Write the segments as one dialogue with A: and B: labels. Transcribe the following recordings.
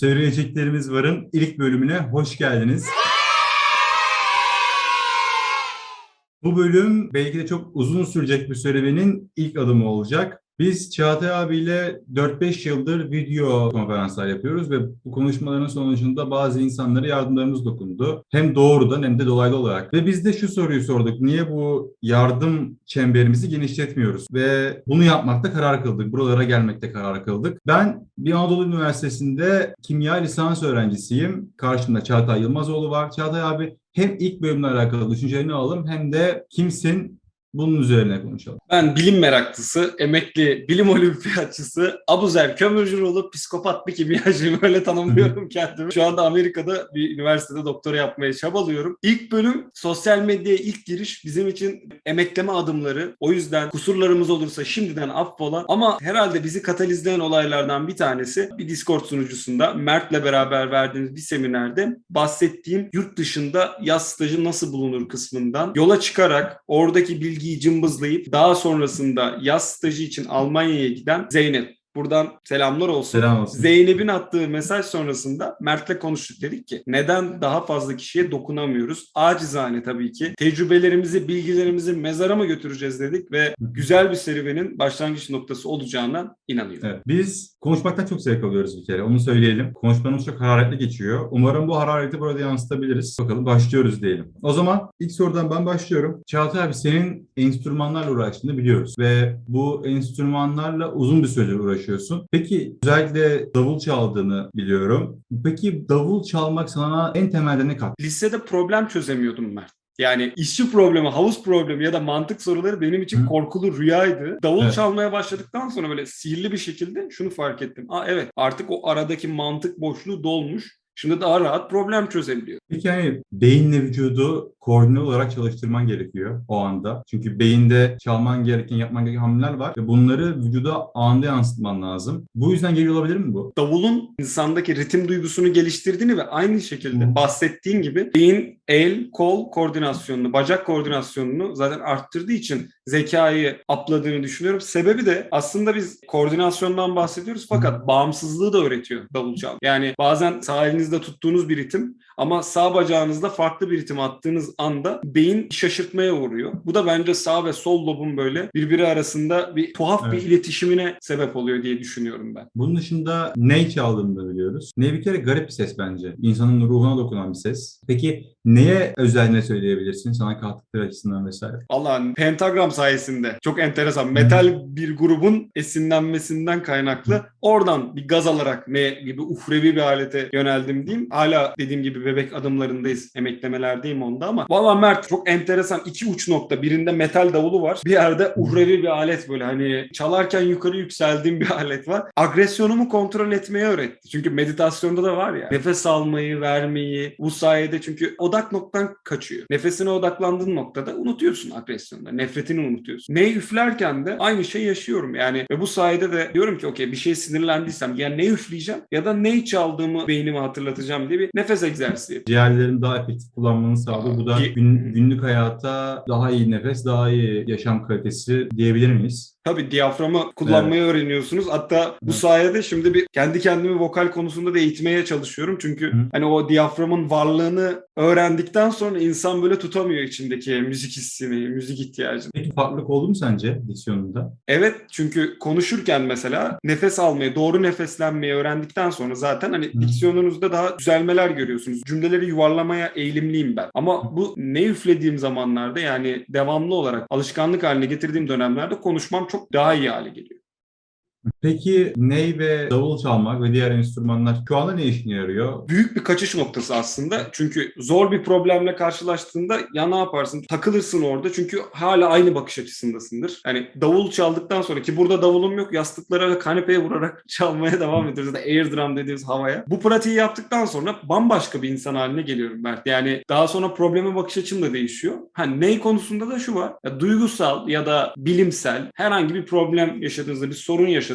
A: Söyleyeceklerimiz varın ilk bölümüne hoş geldiniz. Bu bölüm belki de çok uzun sürecek bir serüvenin ilk adımı olacak. Biz Çağatay abiyle 4-5 yıldır video konferanslar yapıyoruz ve bu konuşmaların sonucunda bazı insanlara yardımlarımız dokundu. Hem doğrudan hem de dolaylı olarak. Ve biz de şu soruyu sorduk. Niye bu yardım çemberimizi genişletmiyoruz? Ve bunu yapmakta karar kıldık. Buralara gelmekte karar kıldık. Ben bir Anadolu Üniversitesi'nde kimya lisans öğrencisiyim. Karşımda Çağatay Yılmazoğlu var. Çağatay abi hem ilk bölümle alakalı düşüncelerini alalım hem de kimsin bunun üzerine konuşalım.
B: Ben bilim meraklısı, emekli bilim olimpiyatçısı, Abuzer Kömürcüoğlu, psikopat bir kimyacıyım. Öyle tanımlıyorum kendimi. Şu anda Amerika'da bir üniversitede doktora yapmaya çabalıyorum. İlk bölüm sosyal medyaya ilk giriş bizim için emekleme adımları. O yüzden kusurlarımız olursa şimdiden affola. Ama herhalde bizi katalizleyen olaylardan bir tanesi bir Discord sunucusunda Mert'le beraber verdiğimiz bir seminerde bahsettiğim yurt dışında yaz stajı nasıl bulunur kısmından yola çıkarak oradaki bilgi bilgiyi cımbızlayıp daha sonrasında yaz stajı için Almanya'ya giden Zeynep. Buradan selamlar olsun.
A: Selam olsun.
B: Zeynep'in attığı mesaj sonrasında Mert'le konuştuk dedik ki neden daha fazla kişiye dokunamıyoruz? Acizane tabii ki. Tecrübelerimizi, bilgilerimizi mezara mı götüreceğiz dedik ve güzel bir serüvenin başlangıç noktası olacağına inanıyorum.
A: Evet, biz konuşmaktan çok zevk alıyoruz bir kere. Onu söyleyelim. Konuşmamız çok hararetli geçiyor. Umarım bu harareti burada yansıtabiliriz. Bakalım başlıyoruz diyelim. O zaman ilk sorudan ben başlıyorum. Çağatay abi senin enstrümanlarla uğraştığını biliyoruz. Ve bu enstrümanlarla uzun bir süredir uğraşıyorsun. Peki özellikle davul çaldığını biliyorum. Peki davul çalmak sana en temelde ne kattı?
B: Lisede problem çözemiyordum Mert. Yani işçi problemi, havuz problemi ya da mantık soruları benim için
A: Hı.
B: korkulu rüyaydı. Davul
A: Evet.
B: çalmaya başladıktan sonra böyle sihirli bir şekilde şunu fark ettim. Aa evet artık o aradaki mantık boşluğu dolmuş. Şimdi daha rahat problem çözebiliyor.
A: Peki hani beyinle vücudu koordine olarak çalıştırman gerekiyor o anda. Çünkü beyinde çalman gereken, yapman gereken hamleler var ve bunları vücuda anında yansıtman lazım. Bu yüzden geliyor olabilir mi bu?
B: Davulun insandaki ritim duygusunu geliştirdiğini ve aynı şekilde
A: Hı.
B: bahsettiğin gibi beyin el, kol koordinasyonunu, bacak koordinasyonunu zaten arttırdığı için zekayı apladığını düşünüyorum. Sebebi de aslında biz koordinasyondan bahsediyoruz fakat bağımsızlığı da öğretiyor davul çal. Yani bazen sağ elinizde tuttuğunuz bir ritim ama sağ bacağınızda farklı bir ritim attığınız anda beyin şaşırtmaya uğruyor. Bu da bence sağ ve sol lobun böyle birbiri arasında bir tuhaf
A: Evet.
B: bir iletişimine sebep oluyor diye düşünüyorum ben.
A: Bunun dışında ney çaldığını da biliyoruz. Ney bir kere garip bir ses bence. İnsanın ruhuna dokunan bir ses. Peki neye özel ne söyleyebilirsin? Sana kattıkları açısından vesaire.
B: Allah'ın pentagram sayesinde çok enteresan metal bir grubun esinlenmesinden kaynaklı oradan bir gaz alarak ne gibi uhrevi bir alete yöneldim diyeyim. Hala dediğim gibi bebek adımlarındayız. Emeklemelerdeyim onda ama valla Mert çok enteresan iki uç nokta. Birinde metal davulu var. Bir yerde uhrevi bir alet böyle hani çalarken yukarı yükseldiğim bir alet var. Agresyonumu kontrol etmeyi öğretti. Çünkü meditasyonda da var ya nefes almayı, vermeyi bu sayede çünkü odak noktan kaçıyor. Nefesine odaklandığın noktada unutuyorsun agresyonda. Nefretini unutuyorsun. Ne üflerken de aynı şey yaşıyorum yani. Ve bu sayede de diyorum ki okey bir şey sinirlendiysem ya ne üfleyeceğim ya da ne çaldığımı beynime hatırlatacağım diye bir nefes egzersizi yapıyorum.
A: Ciğerlerini daha efektif kullanmanı sağlıyor. Bu da gün- günlük hayata daha iyi nefes, daha iyi yaşam kalitesi diyebilir miyiz?
B: Tabii diyaframı kullanmayı öğreniyorsunuz. Hatta bu
A: Evet.
B: sayede şimdi bir kendi kendimi vokal konusunda da eğitmeye çalışıyorum. Çünkü
A: Hı.
B: hani o diyaframın varlığını öğrendikten sonra insan böyle tutamıyor içindeki müzik hissini, müzik ihtiyacını.
A: Peki farklılık oldu mu sence diksiyonunda?
B: Evet çünkü konuşurken mesela nefes almayı, doğru nefeslenmeyi öğrendikten sonra zaten hani
A: Hı.
B: diksiyonunuzda daha düzelmeler görüyorsunuz. Cümleleri yuvarlamaya eğilimliyim ben. Ama bu ne üflediğim zamanlarda yani devamlı olarak alışkanlık haline getirdiğim dönemlerde konuşmam çok daha iyi hale geliyor.
A: Peki ney ve davul çalmak ve diğer enstrümanlar şu anda ne işine yarıyor?
B: büyük bir kaçış noktası aslında. Çünkü zor bir problemle karşılaştığında ya ne yaparsın? Takılırsın orada çünkü hala aynı bakış açısındasındır. Yani davul çaldıktan sonra ki burada davulum yok yastıklara ve kanepeye vurarak çalmaya devam ediyoruz. Da air drum dediğimiz havaya. Bu pratiği yaptıktan sonra bambaşka bir insan haline geliyorum Mert. Yani daha sonra probleme bakış açım da değişiyor. Ha ney konusunda da şu var. Ya, duygusal ya da bilimsel herhangi bir problem yaşadığınızda, bir sorun yaşadığınızda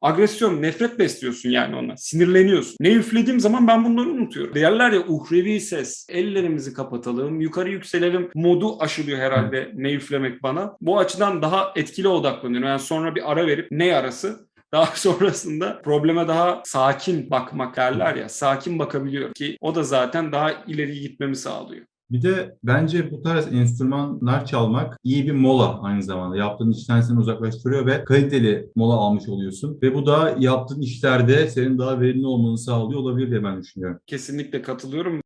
B: agresyon, nefret besliyorsun yani ona. Sinirleniyorsun. Ne üflediğim zaman ben bunları unutuyorum. Derler ya uhrevi ses. Ellerimizi kapatalım, yukarı yükselelim modu aşılıyor herhalde ne üflemek bana. Bu açıdan daha etkili odaklanıyorum. Yani sonra bir ara verip ne arası daha sonrasında probleme daha sakin bakmak derler ya. Sakin bakabiliyor ki o da zaten daha ileri gitmemi sağlıyor.
A: Bir de bence bu tarz enstrümanlar çalmak iyi bir mola aynı zamanda. Yaptığın işten seni uzaklaştırıyor ve kaliteli mola almış oluyorsun. Ve bu da yaptığın işlerde senin daha verimli olmanı sağlıyor olabilir diye ben düşünüyorum.
B: Kesinlikle katılıyorum.